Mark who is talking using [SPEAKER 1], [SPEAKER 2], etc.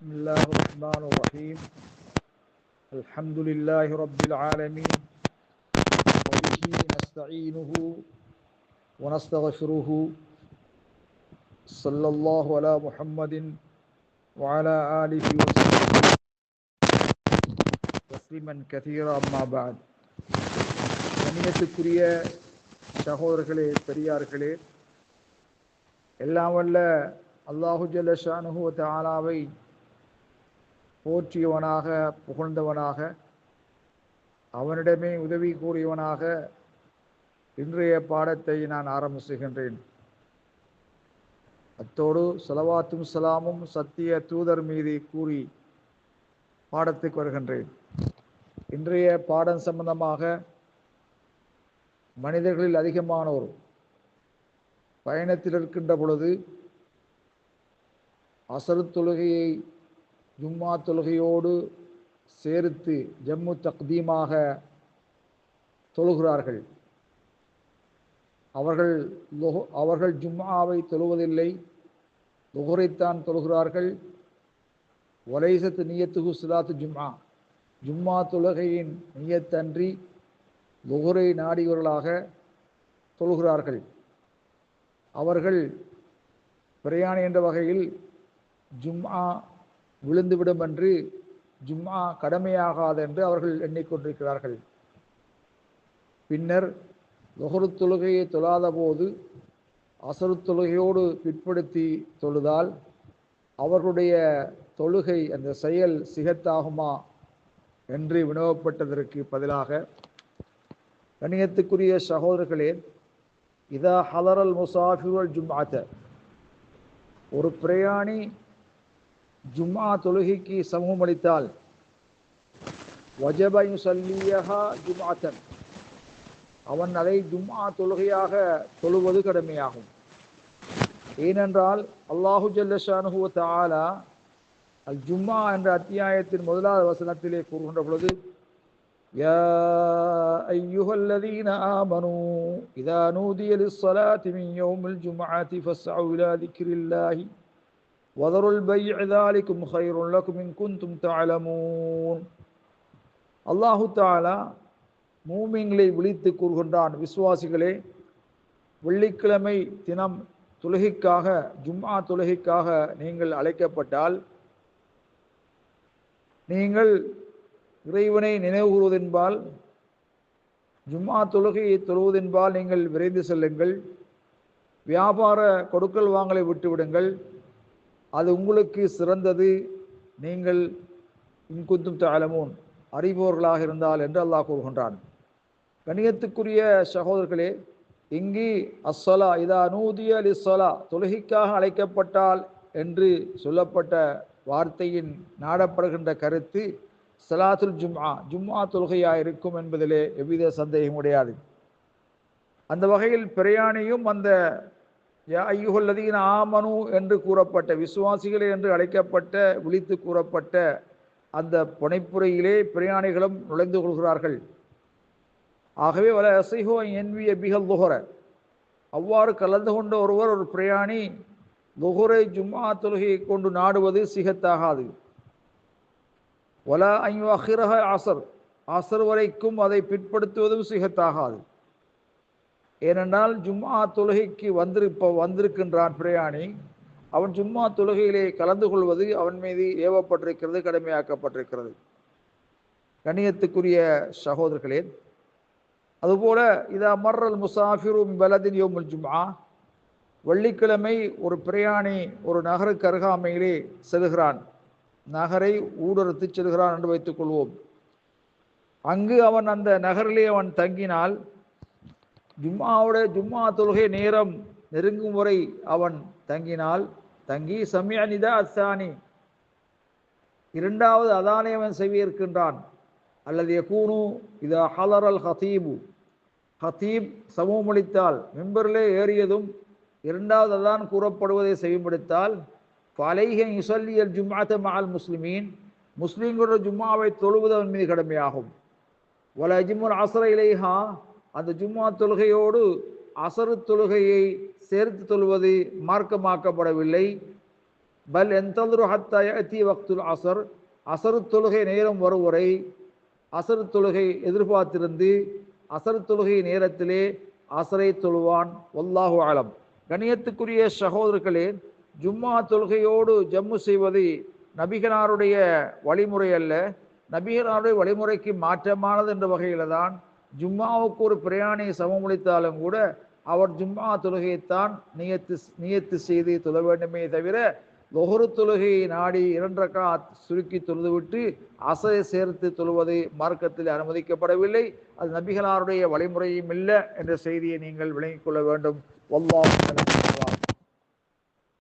[SPEAKER 1] بسم الله الرحمن الرحيم الحمد لله رب العالمين وبه نستعينه ونستغفره صلى الله على محمد وعلى آله وسلم تسليما كثيرا أما بعد கண்ணியத்துக்குரிய சகோதரர்களே பெரியார்களே எல்லாம் வல்ல அல்லாஹு ஜல்லஷானுஹு தாலாவை போற்றியவனாக புகழ்ந்தவனாக அவனிடமே உதவி கூறியவனாக இன்றைய பாடத்தை நான் ஆரம்பிச்சுகின்றேன் அத்தோடு செலவாத்தும் சலாமும் சத்திய தூதர் மீது கூறி பாடத்துக்கு வருகின்றேன். இன்றைய பாடம் சம்பந்தமாக மனிதர்களில் அதிகமானோர் பயணத்தில் இருக்கின்ற பொழுது அசரு தொழுகையை ஜும்மா தொழுகையோடு சேர்த்து ஜம்மு தக்தீமாக தொழுகிறார்கள். அவர்கள் அவர்கள் ஜும்மாவை தொழுவதில்லை. லுகரைத்தான் தொழுகிறார்கள். ஒலைசத்து நியத்துகு சுலாத்து ஜும்மா. ஜும்மா தொழுகையின் நியத்தன்றி லுகுரை நாடியவர்களாக தொழுகிறார்கள். அவர்கள் பிரயாணி என்ற வகையில் ஜும்மா விழுந்துவிடும் என்று ஜும்மா கடமையாகாது என்று அவர்கள் எண்ணிக்கொண்டிருக்கிறார்கள். பின்னர் லொஹரு தொழுகையை தொழாத போது அசரு தொழுகையோடு பிற்படுத்தி தொழுதால் அவர்களுடைய தொழுகை அந்த செயல் சிகத்தாகுமா என்று வினவப்பட்டதற்கு பதிலாக கணியத்துக்குரிய சகோதரர்களே இதா ஹலரல் முசாஃபிர் ஜும்ஆத்த ஒரு பிரயாணி ஜும்மா தொழுகைக்கு சமூகம் அளித்தால் வஜபயு சல்லியஹா அவன் அதை ஜும்மா தொழுகையாக தொழுவது கடமையாகும். ஏனென்றால் அல்லாஹு ஜல்லஷானுஹுவ தாலா அல் ஜும்மா என்ற அத்தியாயத்தின் முதலாவது வசனத்திலே கூறுகின்ற பொழுது இதானூதியல் ஜுமாதி ஃபஸ்ஸு இலா திக்ரில்லாஹி نودي للصلاة من يوم الجمعة فاسعوا إلى ذكر الله وذروا البيع ذلكم خير لكم إن كنتم تعلمون அல்லாஹு தாலா மூமிங்களை விழித்து கூறுகின்றான் விசுவாசிகளே வெள்ளிக்கிழமை தினம் தொழுகைக்காக ஜும்ஆ தொழுகைக்காக நீங்கள் அழைக்கப்பட்டால் நீங்கள் இறைவனை நினைவு கூறுவதென்பால் ஜும்ஆ தொழுகையை தொழுவதென்பால் நீங்கள் விரைந்து செல்லுங்கள் வியாபார கொடுக்கல் வாங்கலை விட்டுவிடுங்கள் அது உங்களுக்கு சிறந்தது. நீங்கள் இன்குந்தும் தாளமூன் அறிபவர்களாக இருந்தால் என்று அல்லாஹ் கூறுகின்றான். கணியத்துக்குரிய சகோதரர்களே இங்கு அஸ்ஸலா இதா நூதிய லிஸ்ஸலா தொழுகைக்காக அழைக்கப்பட்டால் என்று சொல்லப்பட்ட வார்த்தையின் நாடப்படுகின்ற கருத்து சலாத்துல் ஜும்ஆ. ஜும்ஆ தொழுகையாக இருக்கும் என்பதிலே எவ்வித சந்தேகம் கிடையாது. அந்த வகையில் பிரயாணியும் அந்த யா ஐயுகல்லதீன ஆமனு என்று கூறப்பட்ட விசுவாசிகளே என்று அழைக்கப்பட்ட விழித்து கூறப்பட்ட அந்த புனைப்புரையிலே பிரயாணிகளும் நுழைந்து கொள்கிறார்கள். ஆகவே வல அசைஹோ என்விய பிகல் லுஹர அவ்வாறு கலந்து கொண்ட ஒருவர் ஒரு பிரயாணி லுஹரை ஜும்மா தொழுகையை கொண்டு நாடுவது சிகத்தாகாது. ஒல ஐ அஹிரஹ ஆசர் ஆசர் வரைக்கும் அதை பிற்படுத்துவதும் சிகத்தாகாது. ஏனென்றால் ஜும்மா தொழுகைக்கு வந்திருப்ப வந்திருக்கின்றான் பிரயாணி. அவன் ஜும்மா தொழுகையிலே கலந்து கொள்வது அவன் மீது ஏவப்பட்டிருக்கிறது கடமையாக்கப்பட்டிருக்கிறது. கணியத்துக்குரிய சகோதரர்களே அதுபோல இதா மர்ரல் முசாஃபிரும் பலதின் யோமுல் ஜும்மா. வெள்ளிக்கிழமை ஒரு பிரயாணி ஒரு நகருக்கு அருகாமையிலே செல்கிறான். நகரை ஊடுருத்து செல்கிறான் என்று வைத்துக் கொள்வோம். அங்கு அவன் அந்த நகரிலே அவன் தங்கினால் ஜும்மாவோட ஜும்மா தொழுகை நேரம் நெருங்கும் முறை அவன் தங்கினால் தங்கி சமய அசானி இரண்டாவது அதானே அவன் செவியேற்கின்றான் அல்லது யகூனு இதா ஹலரல் ஹதீபு. ஹதீப் சமூகமளித்தால் மெம்பரிலே ஏறியதும் இரண்டாவது அதான் கூறப்படுவதை செவிமடுத்தால் ஃபலைஹன் இசல்லியல் ஜும்மாத்த மஅல் முஸ்லிமீன். முஸ்லீம்களோட ஜும்மாவை தொழுவது அவன் மீது கடமையாகும். வல அஜிமுல் அசர இலைஹா. அந்த ஜும்மா தொழுகையோடு அசரு தொழுகையை சேர்த்து தொழுவது மார்க்கமாக்கப்படவில்லை. பல் எந்ததுரு ஹத்தி வக்துல் அசர். அசரு தொழுகை நேரம் வரும் வரை அசரு தொழுகை எதிர்பார்த்திருந்து அசரு தொழுகை நேரத்திலே அசரை தொழுவான். ஒல்லாஹு ஆலம் கணியத்துக்குரிய சகோதரர்களே ஜும்மா தொழுகையோடு ஜம்மு செய்வது நபிகனாருடைய வழிமுறை அல்ல. நபிகனாருடைய வழிமுறைக்கு மாற்றமானது என்ற வகையில் தான் ஜும்மாவுக்கு ஒரு பிரயாணி சமமளித்தாலும் கூட அவர் ஜும்மா தொழுகையைத்தான் நியத்து நியத்து செய்து தொழ வேண்டுமே தவிர லொஹரு தொழுகையை நாடி இரண்டக்கா சுருக்கி தொழுதுவிட்டு அசை சேர்த்து தொழுவது மார்க்கத்தில் அனுமதிக்கப்படவில்லை. அது நபிகளாருடைய வழிமுறையும் இல்லை என்ற செய்தியை நீங்கள் விளங்கிக் கொள்ள வேண்டும். வல்லாஹ்